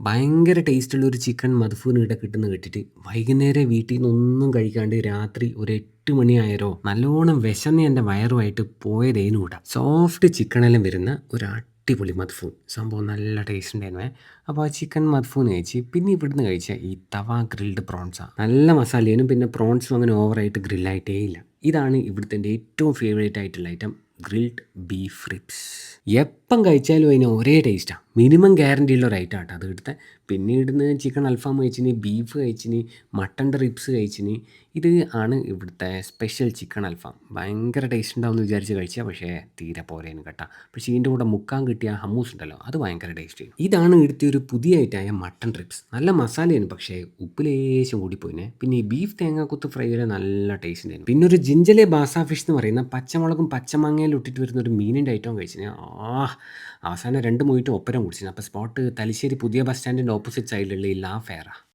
ഭയങ്കര ടേസ്റ്റുള്ള ഒരു ചിക്കൻ മധുഫൂന് ഇവിടെ കിട്ടുന്ന കേട്ടിട്ട് വൈകുന്നേരം വീട്ടിൽ നിന്നൊന്നും കഴിക്കാണ്ട് രാത്രി ഒരു എട്ട് മണിയായാലോ നല്ലോണം വിശന്ന് എന്റെ വയറുമായിട്ട് പോയതേനും കൂടാ. സോഫ്റ്റ് ചിക്കനെല്ലാം വരുന്ന ഒരു അടിപൊളി മധുഫൂൺ സംഭവം നല്ല ടേസ്റ്റ് ഉണ്ടായിരുന്നേ. അപ്പോൾ ആ ചിക്കൻ മധുഫൂൺ കഴിച്ച് പിന്നെ ഇവിടുന്ന് കഴിച്ച ഈ തവ ഗ്രിൽഡ് പ്രോൺസാണ് നല്ല മസാലയാണ് പിന്നെ പ്രോൺസും അങ്ങനെ ഓവറായിട്ട് ഗ്രില്ലായിട്ടേ ഇല്ല. ഇതാണ് ഇവിടുത്തെ ഏറ്റവും ഫേവറേറ്റ് ആയിട്ടുള്ള ഐറ്റം ഗ്രിൽഡ് ബീഫ് റിപ്സ് എപ്പം കഴിച്ചാലും അതിന് ഒരേ ടേസ്റ്റാണ് മിനിമം ഗ്യാരണ്ടി ഉള്ള ഒരു ഐറ്റം ആട്ടോ. അത് ഇവിടുത്തെ പിന്നെ ഇടുന്ന ചിക്കൻ അൽഫാം കഴിച്ചിന് ബീഫ് കഴിച്ചിന് മട്ടന്റെ റിബ്സ് കഴിച്ചിന് ഇത് ആണ് ഇവിടുത്തെ സ്പെഷ്യൽ ചിക്കൻ അൽഫാം. ഭയങ്കര ടേസ്റ്റ് ഉണ്ടാവും എന്ന് വിചാരിച്ച് കഴിച്ചാൽ പക്ഷേ തീരെ പോരേനും കേട്ടോ. പക്ഷേ ഇതിന്റെ കൂടെ മുക്കാൻ കിട്ടിയ ഹമ്മൂസ് ഉണ്ടല്ലോ അത് ഭയങ്കര ടേസ്റ്റ് ഇതാണ് ഇവിടുത്തെ ഒരു പുതിയ ഐറ്റമായ മട്ടൺ റിബ്സ്. നല്ല മസാലയാണ് പക്ഷേ ഉപ്പ് ലേശം കൂടിപ്പോയിനെ. പിന്നെ ഈ ബീഫ് തേങ്ങാക്കുത്ത് ഫ്രൈ വരെ നല്ല ടേസ്റ്റ് ഉണ്ടായിരുന്നു. പിന്നെ ഒരു ജിഞ്ചലെ ബാസ ഫിഷ് എന്ന് പറയുന്ന പച്ചമുളകും പച്ചമാങ്ങയിലും ഇട്ടിട്ട് വരുന്ന ഒരു മീനിന്റെ ഐറ്റം കഴിച്ചിന്. ആ അവസാനം രണ്ട് മൊയ്റ്റും ഒപ്പരം കുടിച്ചിന് അപ്പോൾ സ്പോട്ട് തലശ്ശേരി പുതിയ ബസ് സ്റ്റാൻഡിന്റെ ഓപ്പോസിറ്റ് സൈഡിലുള്ള ഈ ഫെയറാണ്